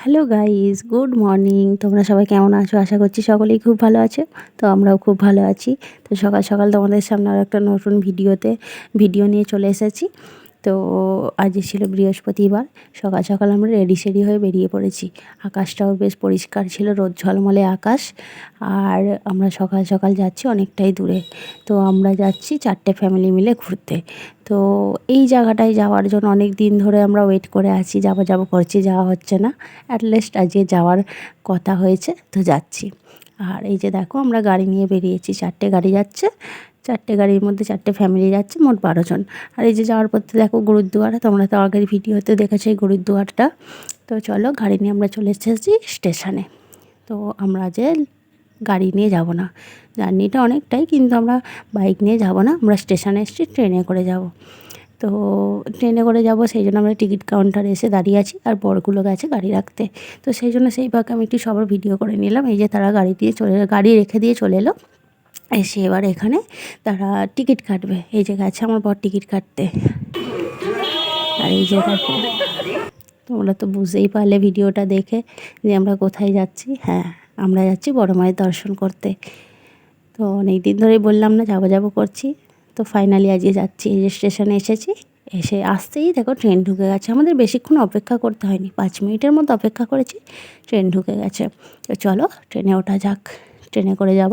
Hello guys good morning. তোমরা সবাই কেমন আছো? আশা করছি সকলেই খুব ভালো আছে। তো আমরাও খুব ভালো আছি। তো সকাল সকাল তোমাদের সামনে আরও একটা নতুন ভিডিওতে, ভিডিও নিয়ে চলে এসেছি। তো আজ ছিল বৃহস্পতিবার, সকাল সকাল আমরা রেডি সেডি হয়ে বেরিয়ে পড়েছি। আকাশটাও বেশ পরিষ্কার ছিল, রোদ ঝলমলে আকাশ, আর আমরা সকাল সকাল যাচ্ছি অনেকটাই দূরে। তো আমরা যাচ্ছি চারটে ফ্যামিলি মিলে ঘুরতে। তো এই জায়গাটায় যাওয়ার জন্য অনেক দিন ধরে আমরা ওয়েট করে আছি, যাব যাব করছি, যাওয়া হচ্ছে না। অ্যাটলিস্ট আজকে যাওয়ার কথা হয়েছে, তো যাচ্ছি। আর এই যে দেখো, আমরা গাড়ি নিয়ে বেরিয়েছি, চারটে গাড়ি যাচ্ছে চারটে গাড়ির মধ্যে চারটে ফ্যামিলি যাচ্ছে, মোট বারো জন। আর এই যে যাওয়ার পথে দেখো গুরুদুয়ার তোমরা তো আগের ভিডিওতে দেখেছ এই তো চলো গাড়ি নিয়ে আমরা চলে এসেছি স্টেশনে। তো আমরা যে গাড়ি নিয়ে যাব না, জার্নিটা অনেকটাই কিন্তু আমরা বাইক নিয়ে যাব না, আমরা স্টেশনে এসেছি ট্রেনে করে যাব। তো ট্রেনে করে যাব, সেই জন্য আমরা টিকিট কাউন্টারে এসে দাঁড়িয়ে আছি আর বরগুলো গেছে গাড়ি রাখতে। তো সেই জন্য সেই ভাগে আমি একটু সবার ভিডিও করে নিলাম, এই যে তারা গাড়ি দিয়ে চলে, গাড়ি রেখে দিয়ে চলে এলো। এসে এবার এখানে তারা টিকিট কাটবে। এই যে গেছে আমার বর টিকিট কাটতে। আর এই দেখো তোমরা তো বুঝতেই পারলে ভিডিওটা দেখে যে আমরা কোথায় যাচ্ছি। হ্যাঁ আমরা যাচ্ছি বড় মায়ের দর্শন করতে। তো অনেক দিন ধরেই বললাম না, যাব যাব করছি। তো ফাইনালি আজকে যাচ্ছি, এই যে স্টেশনে এসেছি। এসে আসতেই দেখো ট্রেন ঢুকে গেছে। আমাদের বেশিক্ষণ অপেক্ষা করতে হয়নি। পাঁচ মিনিটের মতো অপেক্ষা করেছি ট্রেন ঢুকে গেছে। তো চলো ট্রেনে ওঠা যাক। ট্রেনে করে যাব।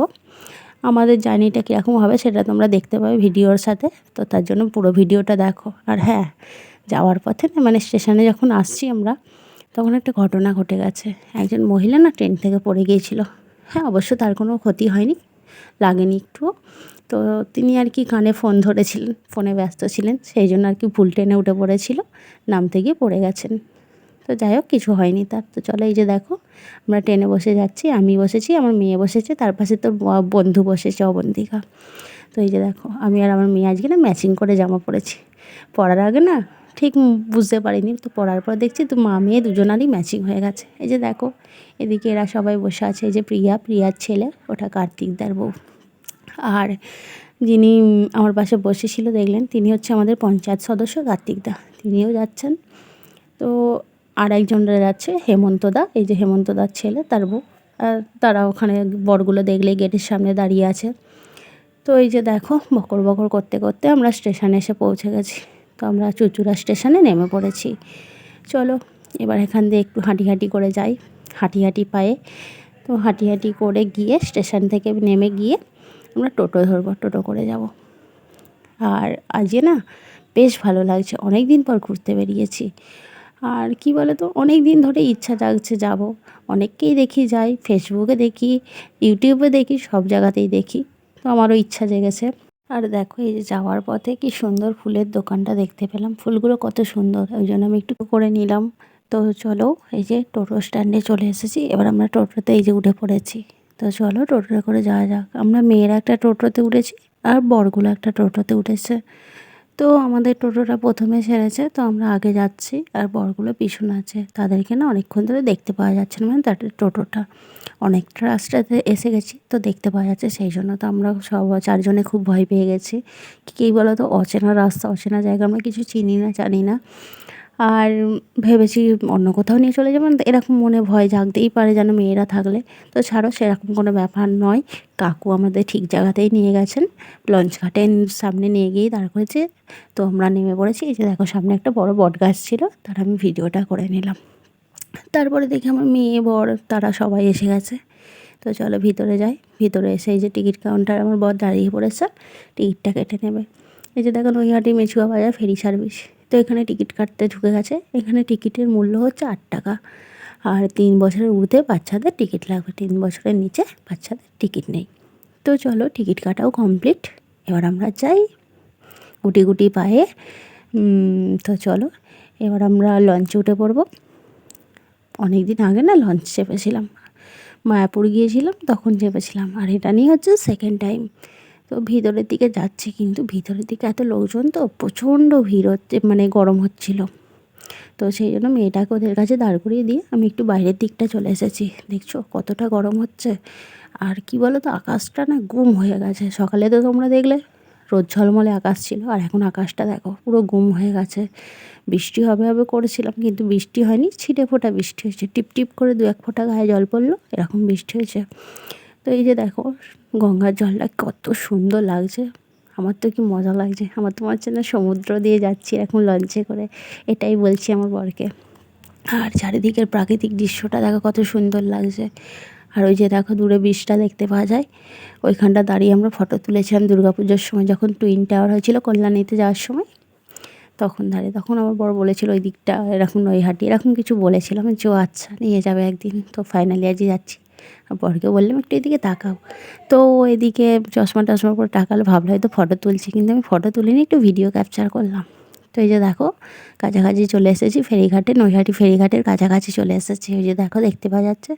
আমাদের জার্নিটা কীরকম হবে সেটা তোমরা দেখতে পাবে ভিডিওর সাথে। তো তার জন্য পুরো ভিডিওটা দেখো। আর হ্যাঁ যাওয়ার পথে না মানে স্টেশনে যখন আসছি আমরা, তখন একটা ঘটনা ঘটে গেছে। একজন মহিলা না ট্রেন থেকে পড়ে গিয়েছিল। হ্যাঁ অবশ্য তার কোনো ক্ষতি হয়নি, লাগেনি একটুও। তো তিনি আর কি কানে ফোন ধরেছিলেন, ফোনে ব্যস্ত ছিলেন, সেই জন্য আর কি ভুল ট্রেনে উঠে পড়েছিল, নামতে গিয়ে পড়ে গেছেন। তো যাই হোক, কিছু হয়নি তার। তো চলো এই যে দেখো, আমরা ট্রেনে বসে যাচ্ছি, আমি বসেছি, আমার মেয়ে বসেছে, তার পাশে তোর বন্ধু বসেছে, অবন্তিকা। তো এই যে দেখো, আমি আর আমার মেয়ে আজকে না ম্যাচিং করে জামা পরেছি। পরার আগে না, ঠিক বুঝতে পারিনি, তো পড়ার পর দেখছি তো মা মেয়ে দুজনারই ম্যাচিং হয়ে গেছে। এই যে দেখো, এদিকে এরা সবাই বসে আছে, এই যে প্রিয়া, প্রিয়ার ছেলে, ওটা কার্তিকদার বউ। আর যিনি আমার পাশে বসেছিল, দেখলেন, তিনি হচ্ছে আমাদের পঞ্চায়েত সদস্য কার্তিকদা তিনিও যাচ্ছেন। তো আর একজনরা যাচ্ছে হেমন্তদা এই যে হেমন্তদার ছেলে, তার বউ। আর তারা ওখানে বরগুলো দেখলে গেটের সামনে দাঁড়িয়ে আছে। তো এই যে দেখো, বকর বকর করতে করতে আমরা স্টেশনে এসে পৌঁছে গেছি। তো আমরা চুচুড়া স্টেশনে নেমে পড়েছি। চলো, এবার এখান দিয়ে একটু হাঁটি হাঁটি করে যাই। হাঁটি হাঁটি পায়ে। তো হাঁটি হাঁটি করে গিয়ে স্টেশন থেকে নেমে গিয়ে আমরা টোটো ধরবো, টোটো করে যাব। আর আজকে না বেশ ভালো লাগছে। অনেক দিন পর ঘুরতে বেরিয়েছি। আর কি বলে তো, অনেক দিন ধরে ইচ্ছা জাগছে যাব। অনেককেই দেখি যাই ফেসবুকে দেখি ইউটিউবে দেখি, সব জায়গাতেই দেখি। তো আমারও ইচ্ছা জেগেছে। আর দেখো, এই যে যাওয়ার পথে কি সুন্দর ফুলের দোকানটা দেখতে পেলাম। ফুলগুলো কত সুন্দর, ওই জন্য আমি একটু করে নিলাম। তো চলো, এই যে টোটো স্ট্যান্ডে চলে এসেছি। এবার আমরা টোটোতে এই যে উঠে পড়েছি। তো চলো টোটোতে করে যাওয়া যাক। আমরা মেয়েরা একটা টোটোতে উঠেছি, আর বরগুলো একটা টোটোতে উঠেছে। তো আমাদের টোটোটা প্রথমে ছেড়েছে তো আমরা আগে যাচ্ছি আর বড়গুলো পিছনে আছে। তাদেরকে না অনেকক্ষণ ধরে দেখতে পাওয়া যাচ্ছে না মানে তাদের টোটোটা অনেকটা রাস্তাতে এসে গেছি, তো দেখতে পাওয়া যাচ্ছে সেই জন্য। তো আমরা সব চারজনে খুব ভয় পেয়ে গেছি। কী বলো তো অচেনা রাস্তা, অচেনা জায়গা আমরা কিছু চিনি না, জানি না। আর ভেবেছি অন্য কোথাও নিয়ে চলে যাবেন এরকম মনে ভয় জাগতেই পারে যেন মেয়েরা থাকলে। তো ছাড়ো, সেরকম কোনো ব্যাপার নয়। কাকু আমাদের ঠিক জায়গাতেই নিয়ে গেছেন। লঞ্চ ঘাটের সামনে নিয়ে গিয়েই দাঁড় করেছে। তো আমরা নেমে পড়েছি। এই যে দেখো, সামনে একটা বড় বট গাছ ছিল। তার আমি ভিডিওটা করে নিলাম। তারপরে দেখি আমার মেয়ে, বর, তারা সবাই এসে গেছে। তো চলো ভিতরে যাই। ভিতরে এসে এই যে টিকিট কাউন্টার আমার বর দাঁড়িয়ে পড়েছে। টিকিটটা কেটে নেবে। এই যে দেখো নৈহাটি মেছুয়া বাজার, ফেরি সার্ভিস। তো এখানে টিকিট কাটতে ঢুকে গেছে। এখানে টিকিটের মূল্য হচ্ছে আট টাকা। আর তিন বছরের ঊর্ধ্বে বাচ্চাদের টিকিট লাগবে। তিন বছরের নিচে বাচ্চাদের টিকিট নেই। তো চলো টিকিট কাটাও কমপ্লিট এবার আমরা যাই গুটি গুটি পায়ে। তো চলো, এবার আমরা লঞ্চে উঠে পড়ব। অনেক দিন আগে না লঞ্চ চেপেছিলাম। মায়াপুর গিয়েছিলাম, তখন চেপেছিলাম। আর এটা নিয়ে হচ্ছে সেকেন্ড টাইম তো ভিতরের দিকে যাচ্ছি কিন্তু ভিতরের দিকে এত লোকজন তো প্রচণ্ড ভিড় হচ্ছে মানে গরম হচ্ছিল। তো সেই জন্য মেয়েটাকে ওদের কাছে দাঁড় করিয়ে দিয়ে আমি একটু বাইরের দিকটা চলে এসেছি। দেখছ কতটা গরম হচ্ছে। আর কি বলো তো আকাশটা না গুম হয়ে গেছে। সকালে তো তোমরা দেখলে রোদ ঝলমলে আকাশ ছিল, আর এখন আকাশটা দেখো পুরো গুম হয়ে গেছে। বৃষ্টি হবে হবে করেছিলাম কিন্তু বৃষ্টি হয়নি, ছিটে ফোটা বৃষ্টি হয়েছে। টিপ টিপ করে দু এক ফোঁটা গায়ে জল পড়ল, এরকম বৃষ্টি হয়েছে। তো এই যে দেখো, গঙ্গার জলটা কত সুন্দর লাগছে। আমার তো কি মজা লাগছে। আমার তো মনে হচ্ছে না সমুদ্র দিয়ে যাচ্ছি এখন লঞ্চে করে। এটাই বলছি আমার বরকে। আর চারিদিকের প্রাকৃতিক দৃশ্যটা দেখো কত সুন্দর লাগছে। আর ওই যে দেখো দূরে বীজটা দেখতে পাওয়া যায়। ওইখানটা দাঁড়িয়ে আমরা ফটো তুলেছিলাম দুর্গাপুজোর সময়, যখন টুইন টাওয়ার হয়েছিল কল্যাণীতে যাওয়ার সময়। তখন দাঁড়িয়ে, তখন আমার বড় বলেছিল ওই দিকটা, এরকম নৈহাটি, এরকম কিছু বলেছিলাম যে আচ্ছা নিয়ে যাবে একদিন। তো ফাইনালি আজই যাচ্ছি। আর বরকে বললাম, একটু এদিকে তাকাও। তো এদিকে চশমা টশমা পরে টাকালে ভাবলো হয়তো ফটো তুলছি, কিন্তু আমি ফটো তুলিনি, একটু ভিডিও ক্যাপচার করলাম। তো এই যে দেখো, কাছাকাছি চলে এসেছি, ফেরিঘাটে, নৈহাটি ফেরিঘাটের কাছাকাছি চলে এসেছি। ওই যে দেখো, দেখতে পাওয়া যাচ্ছে।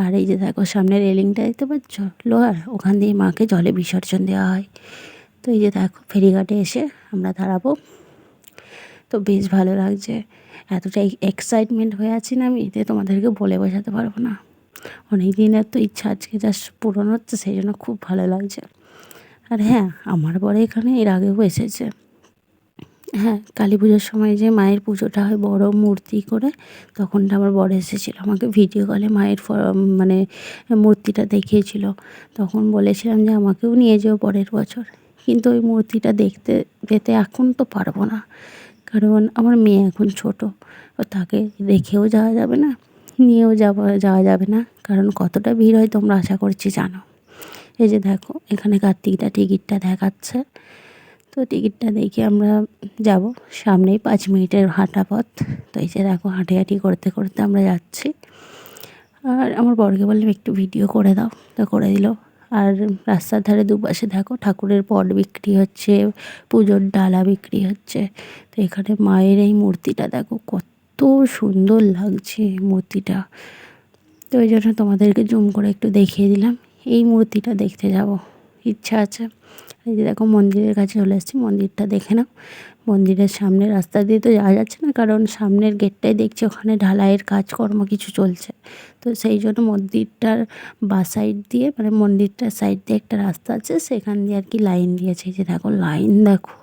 আর এই যে দেখো সামনে রেলিংটা দেখতে পাচ্ছ? লোহার, ওখান দিয়ে মাকে জলে বিসর্জন দেওয়া হয়। তো এই যে দেখো, ফেরিঘাটে এসে আমরা দাঁড়াবো। তো বেশ ভালো লাগছে। এতটাই এক্সাইটমেন্ট হয়ে আছি না আমি এতে তোমাদেরকে বলে বোঝাতে পারব না। অনেক দিনের তো ইচ্ছা আজকে জাস্ট পূরণ হচ্ছে, সেই জন্য খুব ভালো লাগছে। আর হ্যাঁ আমার বরে এখানে, এর আগেও এসেছে। হ্যাঁ কালী পুজোর সময় যে মায়ের পুজোটা হয়, বড় মূর্তি করে তখনটা আমার বড় এসেছিল, আমাকে ভিডিও কলে মায়ের মানে মূর্তিটা দেখিয়েছিল। তখন বলেছিলাম যে আমাকেও নিয়ে যেও পরের বছর। কিন্তু ওই মূর্তিটা দেখতে যেতে এখন তো পারব না। কারণ আমার মেয়ে এখন ছোট, ও তাকে দেখেও যাওয়া যাবে না। নিয়েও যাওয়া যাওয়া যাবে না। কারণ কতটা ভিড় হয় তোমরা আশা করছি জানো। এই যে দেখো, এখানে কার্তিকটা টিকিটটা দেখাচ্ছে। তো টিকিটটা দেখে আমরা যাব। সামনেই পাঁচ মিনিটের হাঁটা পথ। তো এই যে দেখো হাঁটি হাঁটি করতে করতে আমরা যাচ্ছি। আর আমার বরকে বললাম, একটু ভিডিও করে দাও। তো করে দিল। আর রাস্তার ধারে দুপাশে দেখো, ঠাকুরের পট বিক্রি হচ্ছে, পুজোর ডালা বিক্রি হচ্ছে। তো এখানে মায়ের এই মূর্তিটা দেখো, কত সুন্দর লাগছে মূর্তিটা। তো ওই জন্য তোমাদেরকে জুম করে একটু দেখিয়ে দিলাম। এই মূর্তিটা দেখতে যাব। ইচ্ছা আছে। এই যে দেখো মন্দিরের কাছে চলে এসেছি। মন্দিরটা দেখে নাও। মন্দিরের সামনে রাস্তা দিয়ে তো যাওয়া যাচ্ছে না, কারণ সামনের গেটটাই দেখছি ওখানে ঢালাইয়ের কাজকর্ম কিছু চলছে। তো সেই জন্য মন্দিরটার বা সাইড দিয়ে মানে মন্দিরটার সাইড দিয়ে একটা রাস্তা আছে। সেখান দিয়ে আর কি লাইন দিয়েছে। যে দেখো লাইন দেখো।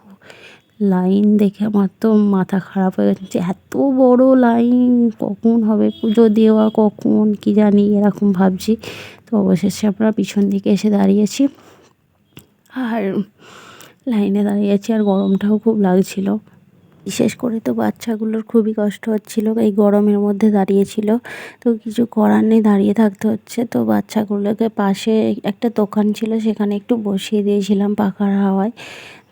লাইন দেখে আমার তো মাথা খারাপ হয়ে গেছে এত বড় লাইন, কখন হবে পুজো দেওয়া, কখন কি জানি এরকম ভাবছি। তো অবশেষে আমরা পিছন দিকে এসে দাঁড়িয়েছি। আর লাইনে দাঁড়িয়েছি আর গরমটাও খুব লাগছিল। বিশেষ করে তো বাচ্চাগুলোর খুবই কষ্ট হচ্ছিল, এই গরমের মধ্যে দাঁড়িয়েছিল। তো কিছু করার নেই, দাঁড়িয়ে থাকতে হচ্ছে। তো বাচ্চাগুলোকে পাশে একটা দোকান ছিল, সেখানে একটু বসিয়ে দিয়েছিলাম পাখার হাওয়ায়।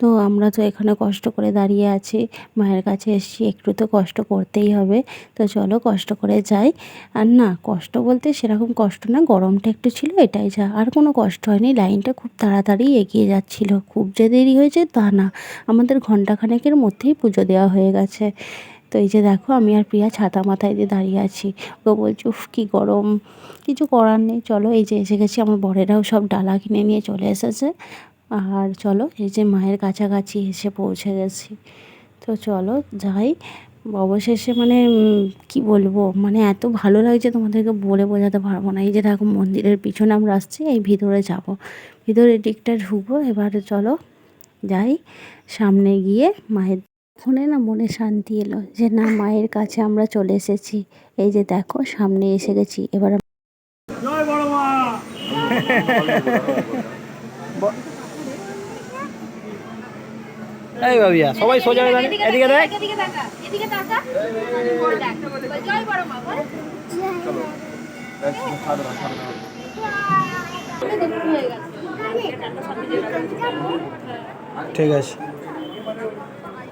তো আমরা তো এখানে কষ্ট করে দাঁড়িয়ে আছি, মায়ের কাছে এসেছি, একটু তো কষ্ট করতেই হবে। তো চলো কষ্ট করে যাই। আর না, কষ্ট বলতে সেরকম কষ্ট না, গরমটা একটু ছিল এটাই যা। আর কোনো কষ্ট হয়নি, লাইনটা খুব তাড়াতাড়ি এগিয়ে যাচ্ছিল। খুব যে দেরি হয়েছে তা না। আমাদের ঘন্টাখানেকের মধ্যেই পুজো দেওয়া হয়ে গেছে। তো এই যে দেখো, আমি আর প্রিয়া ছাতা মাথায় দিয়ে দাঁড়িয়ে আছি। ও বলছে, উফ, কী গরম। কিছু করার নেই। চলো, এই যে এসে গেছি, আমার বরেরাও সব ডালা কিনে নিয়ে চলে এসেছে। আর চলো, এই যে মায়ের কাছাকাছি এসে পৌঁছে গেছি। তো চলো, যাই। অবশেষে মানে কি বলব? মানে এত ভালো লাগছে তোমাদেরকে বলে বোঝাতে পারব না। এই যে দেখো, মন্দিরের পিছনে আমরা আসছি, এই ভিতরে যাব। ভিতরে দিকটা ঢুকবো। এবারে চলো, যাই। সামনে গিয়ে মায়ের ফোনে না মনে শান্তি এলো যে না মায়ের কাছে আমরা চলে এসেছি। এই যে দেখো সামনে এসে গেছি। এবার এই বাবিয়া সবাই সোজা হয়ে দাঁড়িয়ে এদিকে দেখ। এদিকে তাকা এদিকে তাকা। বল দেখ জয় বড় মা বল। হয়ে গেছে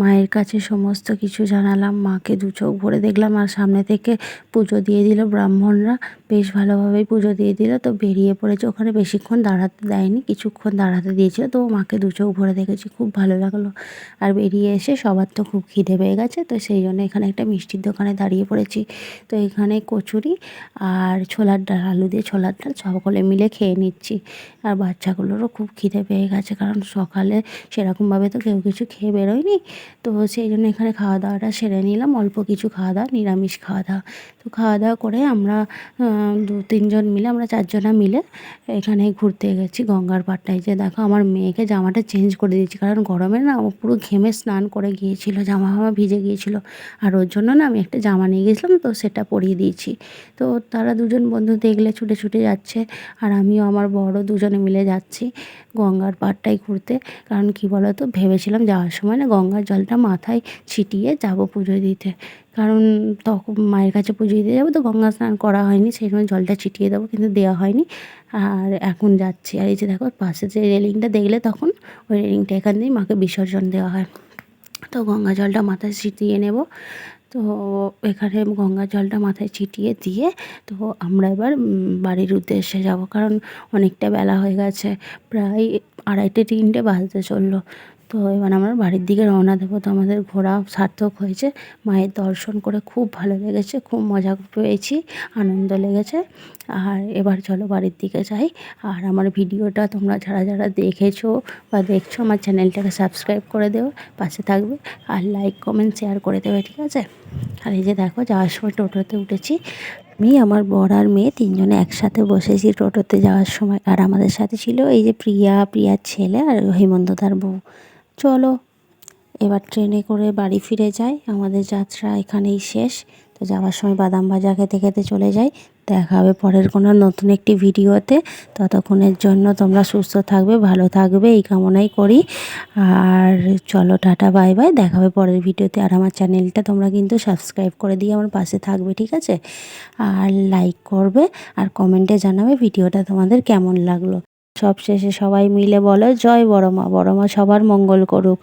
মায়ের কাছে সমস্ত কিছু জানালাম, মাকে দু চোখ ভরে দেখলাম আর সামনে থেকে পুজো দিয়ে দিল ব্রাহ্মণরা। বেশ ভালোভাবেই পুজো দিয়ে দিল, তো বেরিয়ে পড়েছে ওখানে। বেশিক্ষণ দাঁড়াতে দেয়নি, কিছুক্ষণ দাঁড়াতে দিয়েছিল, তো মাকে দু চোখ ভরে দেখেছি, খুব ভালো লাগল। আর বেরিয়ে এসে সবার তো খুব খিদে পেয়ে গেছে, তো সেই জন্য এখানে একটা মিষ্টির দোকানে দাঁড়িয়ে পড়েছি। তো এখানে কচুরি আর ছোলার ডাল, আলু দিয়ে ছোলার ডাল, সকলে মিলে খেয়ে নিচ্ছি। আর বাচ্চাগুলোরও খুব খিদে পেয়ে গেছে, কারণ সকালে সেরকমভাবে তো কেউ কিছু খেয়ে বেরোয়নি। তো সেই জন্য এখানে খাওয়া দাওয়াটা সেরে নিলাম। অল্প কিছু খাওয়া দাওয়া নিরামিষ খাওয়া দাওয়া তো খাওয়া দাওয়া করে আমরা দু, তিনজন মিলে, আমরা চারজনা মিলে এখানে ঘুরতে গেছি গঙ্গার পাড়টায়। যে দেখো আমার মেয়েকে জামাটা চেঞ্জ করে দিয়েছি। কারণ গরমে না ও পুরো ঘেমে স্নান করে গিয়েছিল, জামা ফামা ভিজে গিয়েছিল। আর ওর জন্য না আমি একটা জামা নিয়ে গেছিলাম তো সেটা পরিয়ে দিয়েছি। তো তারা দুজন বন্ধু দেখলে ছুটে ছুটে যাচ্ছে। আর আমিও আমার বড় দুজনে মিলে যাচ্ছি গঙ্গার পাড়টায় ঘুরতে। কারণ কি বলো তো ভেবেছিলাম যাওয়ার সময় না গঙ্গার জলটা মাথায় ছিটিয়ে যাব পুজো দিতে। কারণ তখন মায়ের কাছে পুজো দিতে যাব তো গঙ্গা স্নান করা হয়নি, সেই সময় জলটা ছিটিয়ে দেবো কিন্তু দেওয়া হয়নি। আর এখন যাচ্ছি, আর এই যে দেখো পাশে যে রেলিংটা দেখলে তখন ওই রেলিংটা এখান দিয়েই মাকে বিসর্জন দেওয়া হয়। তো গঙ্গা জলটা মাথায় ছিটিয়ে নেব। তো এখানে গঙ্গা জলটা মাথায় ছিটিয়ে দিয়ে তো আমরা এবার বাড়ির উদ্দেশ্যে যাব। কারণ অনেকটা বেলা হয়ে গেছে, প্রায় আড়াইটে তিনটে বাজতে চলল। তো এবার আমরা বাড়ির দিকে রওনা দেবো। তো আমাদের ঘোরা সার্থক হয়েছে। মায়ের দর্শন করে খুব ভালো লেগেছে, খুব মজা পেয়েছি, আনন্দ লেগেছে। আর এবার চলো বাড়ির দিকে যাই। আর আমার ভিডিওটা তোমরা যারা যারা দেখেছ বা দেখছ, আমার চ্যানেলটাকে সাবস্ক্রাইব করে দেও, পাশে থাকবে। আর লাইক, কমেন্ট, শেয়ার করে দেবে, ঠিক আছে? আর এই যে দেখো, যাওয়ার সময় টোটোতে উঠেছি। আমি, আমার বর আর মেয়ে তিনজনে একসাথে বসেছি টোটোতে যাওয়ার সময়। আর আমাদের সাথে ছিল এই যে প্রিয়া, প্রিয়ার ছেলে আর হেমন্ত তার বউ। চলো। এবার ট্রেনে করে বাড়ি ফিরে যাই। আমাদের যাত্রা এখানেই শেষ। তো যাওয়ার সময় বাদাম ভাজা খেতে খেতে চলে যাই। দেখা হবে পরের কোনো নতুন একটি ভিডিওতে। ততক্ষণের জন্য তোমরা সুস্থ থাকবে, ভালো থাকবে, এই কামনাই করি। আর চলো, টাটা, বাই বাই। দেখা হবে পরের ভিডিওতে। আর আমার চ্যানেলটা তোমরা কিন্তু সাবস্ক্রাইব করে দিয়ে আমার পাশে থাকবে, ঠিক আছে? আর লাইক করবে আর কমেন্টে জানাবে ভিডিওটা তোমাদের কেমন লাগল। সব শেষে সবাই মিলে বলো জয় বড়মা বড়মা সবার মঙ্গল করুক।